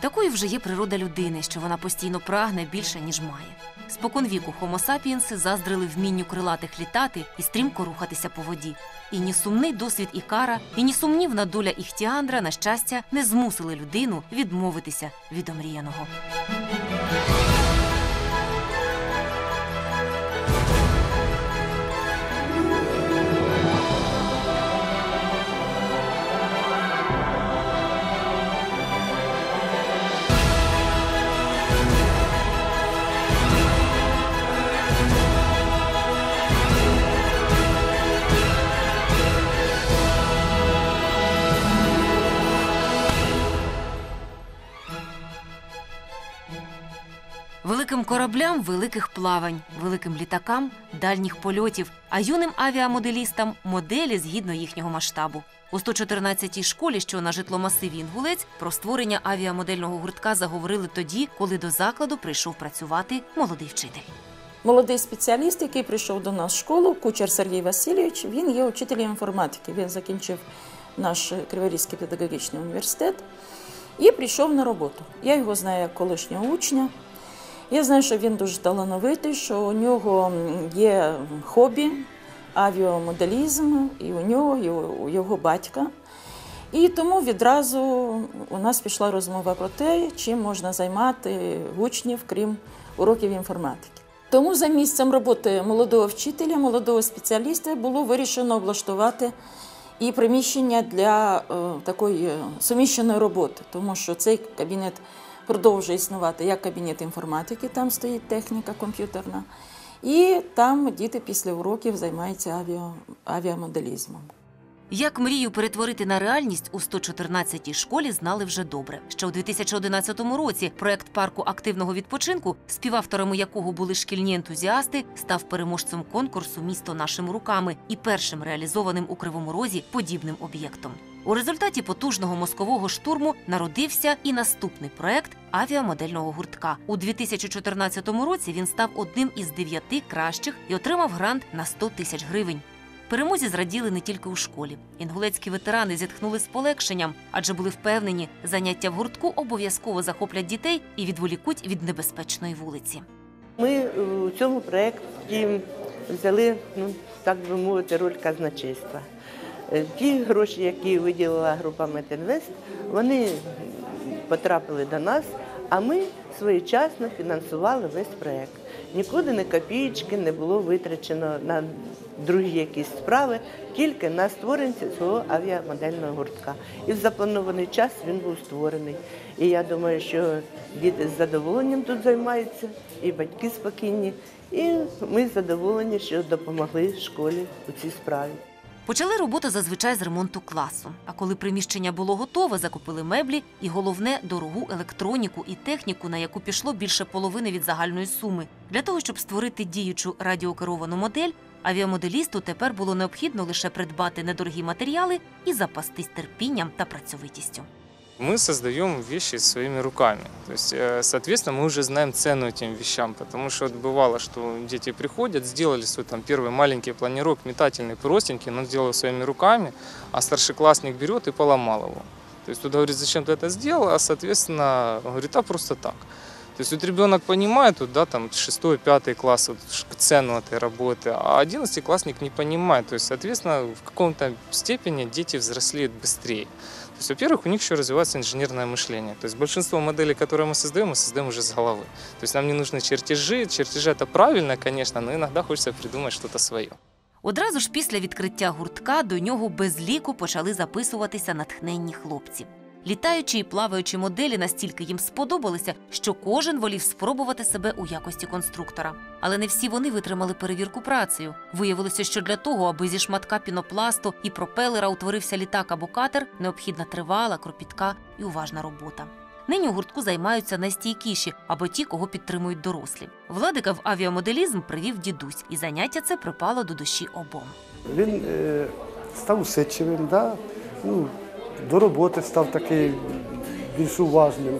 Такою вже є природа людини, що вона постійно прагне більше, ніж має. Споконвіку Homo sapiens заздрили вмінню крилатих літати і стрімко рухатися по воді. І ні сумний досвід Ікара, і ні сумнівна доля Іхтіандра, на щастя, не змусили людину відмовитися від омріяного. Кораблям великих плавань, великим літакам дальніх польотів, а юним авіамоделістам моделі згідно їхнього масштабу. У 114-й школі, що на житломасиві Інгулець, про створення авіамодельного гуртка заговорили тоді, коли до закладу прийшов працювати молодий вчитель. Молодий спеціаліст, який прийшов до нас в школу, кучер Сергій Васильович, він є учителем інформатики. Він закінчив наш Криворізький педагогічний університет і прийшов на роботу. Я його знаю як колишнього учня. Я знаю, що він дуже талановитий, що у нього є хобі, авіамоделізм, і у нього, і у його батька. І тому відразу у нас пішла розмова про те, чим можна займати учнів, крім уроків інформатики. Тому за місцем роботи молодого вчителя, молодого спеціаліста було вирішено облаштувати і приміщення для е, такої суміщеної роботи, тому що цей кабінет продовжує існувати як кабінет інформатики, там стоїть техніка комп'ютерна, і там діти після уроків займаються авіа, авіамоделізмом. Як мрію перетворити на реальність у 114-й школі знали вже добре. Ще у 2011 році проект парку активного відпочинку, співавторами якого були шкільні ентузіасти, став переможцем конкурсу Місто нашими руками і першим реалізованим у Кривому Розі подібним об'єктом. У результаті потужного мозкового штурму народився і наступний проект авіамодельного гуртка. У 2014 році він став одним із дев'яти кращих і отримав грант на 100 тисяч гривень. Перемозі зраділи не тільки у школі. Інгулецькі ветерани зітхнули з полегшенням, адже були впевнені, заняття в гуртку обов'язково захоплять дітей і відволікуть від небезпечної вулиці. Ми у цьому проєкті взяли, ну так би мовити, роль казначейства. Е, Ті гроші, які виділила група Метінвест, вони потрапили до нас, а ми своєчасно фінансували весь проєкт. Нікуди не копієчки не було витрачено на другі якісь справи, тільки на створення цього авіамодельного гуртка. І в запланований час він був створений. І я думаю, що діти з задоволенням тут займаються, і батьки спокійні. І ми задоволені, що допомогли школі у цій справі. Почали роботу зазвичай з ремонту класу. А коли приміщення було готове, закупили меблі і головне дорогу електроніку і техніку, на яку пішло більше половини від загальної суми. Для того щоб створити діючу радіокеровану модель, авіамоделісту тепер було необхідно лише придбати недорогі матеріали і запастись терпінням та працьовитістю. Мы создаем вещи своими руками. То есть, э, соответственно, мы уже знаем цену этим вещам, потому что вот бывало, что дети приходят, сделали свой там первый маленький планировок, метательный, простенький, но сделал своими руками, а старшеклассник берет и поломал его. То есть тут говорит, зачем ты это сделал, а соответственно говорит, а просто так. То есть вот ребенок понимает, вот, да, там 6-5 класс, вот, ш- цену этой работы, а 11-классник не понимает. То есть, соответственно, в каком-то степени дети взрослеют быстрее. То есть, во-первых, у них еще развивается инженерное мышление. То есть большинство моделей, которые мы создаем, мы создаем уже с головы. То есть нам не нужны чертежи. Чертежи это правильно, конечно, но иногда хочется придумать что-то свое. Одразу ж після відкриття гуртка до нього без ліку почали записуватися натхненні хлопці. Літаючі і плаваючі моделі настільки їм сподобалися, що кожен волів спробувати себе у якості конструктора. Але не всі вони витримали перевірку працею. Виявилося, що для того, аби зі шматка пінопласту і пропелера утворився літак або катер, необхідна тривала, кропітка і уважна робота. Нині у гуртку займаються найстійкіші або ті, кого підтримують дорослі. Владика в авіамоделізм привів дідусь, і заняття це припало до душі обом. Він е, став усидчивим, да? ну, до роботи став такий більш уважним.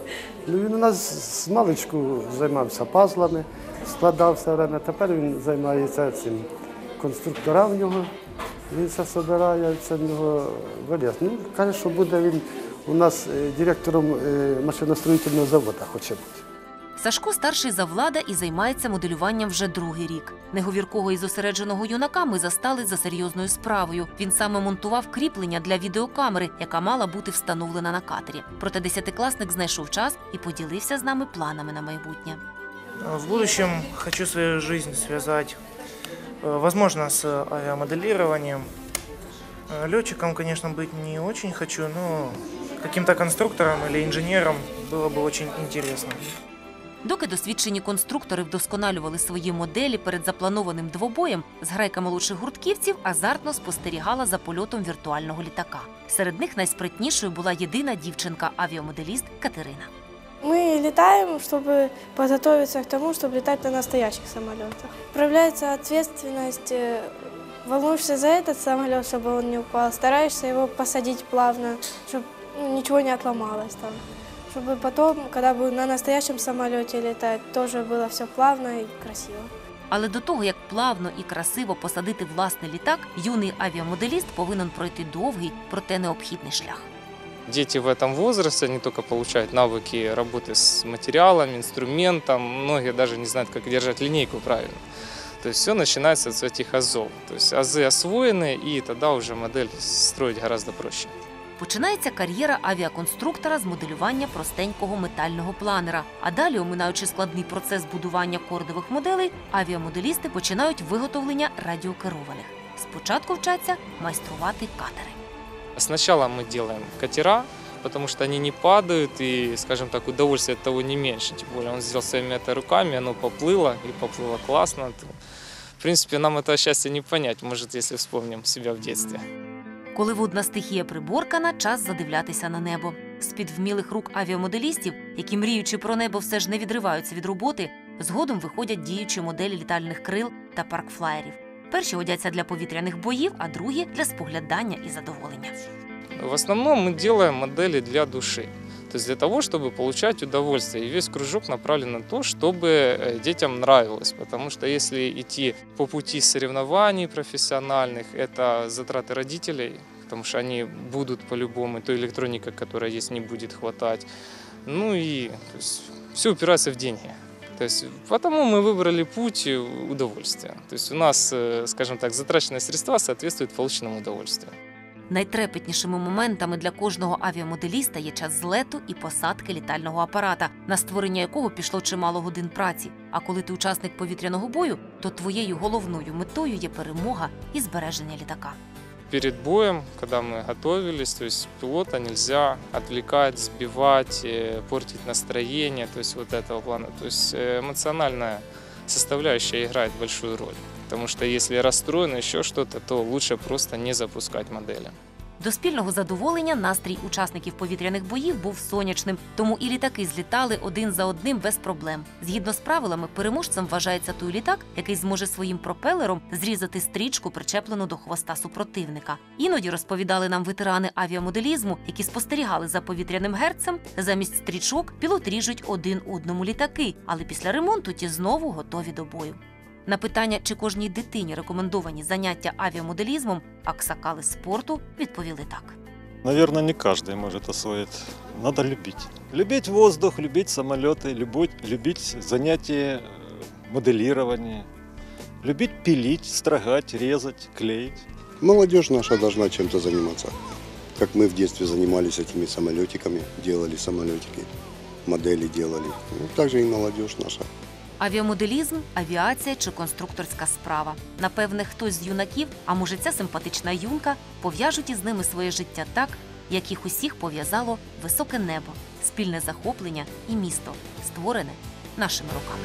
Ну, він у нас з маличку займався пазлами, складався время. Тепер він займається цим конструктора в нього. Він все збирає, це в нього виліз. Ну, каже, що буде він у нас е, директором е, машиностроїтельного заводу хоче бути. Сашко старший за влада і займається моделюванням вже другий рік. Неговіркого і зосередженого юнака ми застали за серйозною справою. Він саме монтував кріплення для відеокамери, яка мала бути встановлена на катері. Проте десятикласник знайшов час і поділився з нами планами на майбутнє. В будущем хочу свою жизнь связать, э, возможно, с авиамоделированием. Э, Летчиком, конечно, быть не очень хочу, но каким-то конструктором или инженером было бы очень интересно. Доки досвідчені конструктори вдосконалювали свої моделі перед запланованим двобоєм, зграйка молодших гуртківців азартно спостерігала за польотом віртуального літака. Серед них найспритнішою була єдина дівчинка-авіамоделіст Катерина. Мы летаем, чтобы подготовиться к тому, чтобы летать на настоящих самолетах. Проявляется ответственность, э, волнуешься за этот самолет, чтобы он не упал, стараешься его посадить плавно, чтобы ничего не отломалось там. Чтобы потом, когда буду на настоящем самолете летать, тоже было все плавно и красиво. Але до того, як плавно і красиво посадити власний літак, юний авіамоделіст повинен пройти довгий, проте необхідний шлях. Дети в этом возрасте, они только получают навыки работы с материалом, инструментом. Многие даже не знают, как держать линейку правильно. То есть все начинается с этих азов. То есть азы освоены, и тогда уже модель строить гораздо проще. Починається кар'єра авіаконструктора з моделювання простенького метального планера. А далі, оминаючи складний процес будування кордових моделей, авіамоделісти починають виготовлення радіокерованих. Спочатку вчаться майструвати катери. Сначала мы делаем катера, потому что они не падают, и, скажем так, удовольствие от того не меньше. Тем более он сделал своими это руками, оно поплыло, и поплыло классно. То, В принципе, нам это счастье не понять, может, если вспомним себя в детстве. Коли водна стихія приборкана, час задивлятися на небо. З-під вмілих рук авіамоделістів, які мріючи про небо, все ж не відриваються від роботи, згодом виходять діючі моделі літальних крил та паркфлаєрів. Перші годяться для повітряних боїв, а другі для споглядання і задоволення. В основному ми робимо моделі для души. То есть для того, чтобы получать удовольствие. И весь кружок направлен на то, чтобы э, детям нравилось. Потому что если идти по пути соревнований профессиональных, это затраты родителей, потому что они будут по-любому, той электроники, которая есть, не будет хватать. Ну и то есть, все упирается в деньги. То есть, потому мы выбрали путь э, удовольствия. То есть у нас, э, скажем так, затраченные средства соответствуют полученному удовольствию. Найтрепетнішими моментами для кожного авіамоделіста є час злету і посадки літального апарата, на створення якого пішло чимало годин праці. А коли ти учасник повітряного бою, то твоєю головною метою є перемога і збереження літака. перед боем, когда мы готовились, то есть пилота нельзя отвлекать, сбивать, э, портить настроение, то есть вот этого плана. То есть э, эмоциональная составляющая играет большую роль. Потому что если расстроено еще что-то, то лучше просто не запускать модели. До спільного задоволення настрій учасників повітряних боїв був сонячним, тому і літаки злітали один за одним без проблем. Згідно з правилами, переможцем вважається той літак, який зможе своїм пропелером зрізати стрічку, причеплену до хвоста супротивника. Іноді розповідали нам ветерани авіамоделізму, які спостерігали за повітряним герцем. Замість стрічок пілот ріжуть один одному літаки, але після ремонту ті знову готові до бою. На питання, чи кожній дитині рекомендовані заняття авіамоделізмом, аксакали спорту відповіли так. Наверное, не каждый может освоить. Надо любить. Любить воздух, любить самолеты, любить, любить занятия э, моделирования, любить пилить, строгать, резать, клеить. Молодежь наша должна чем-то заниматься. Как мы в детстве занимались этими самолетиками, делали самолетики, модели делали. Ну, так же и молодежь наша. Авіамоделізм, авіація чи конструкторська справа. Напевне, хтось з юнаків, а може ця симпатична юнка, пов'яжуть із ними своє життя так, як їх усіх пов'язало високе небо, спільне захоплення і місто, створене нашими руками.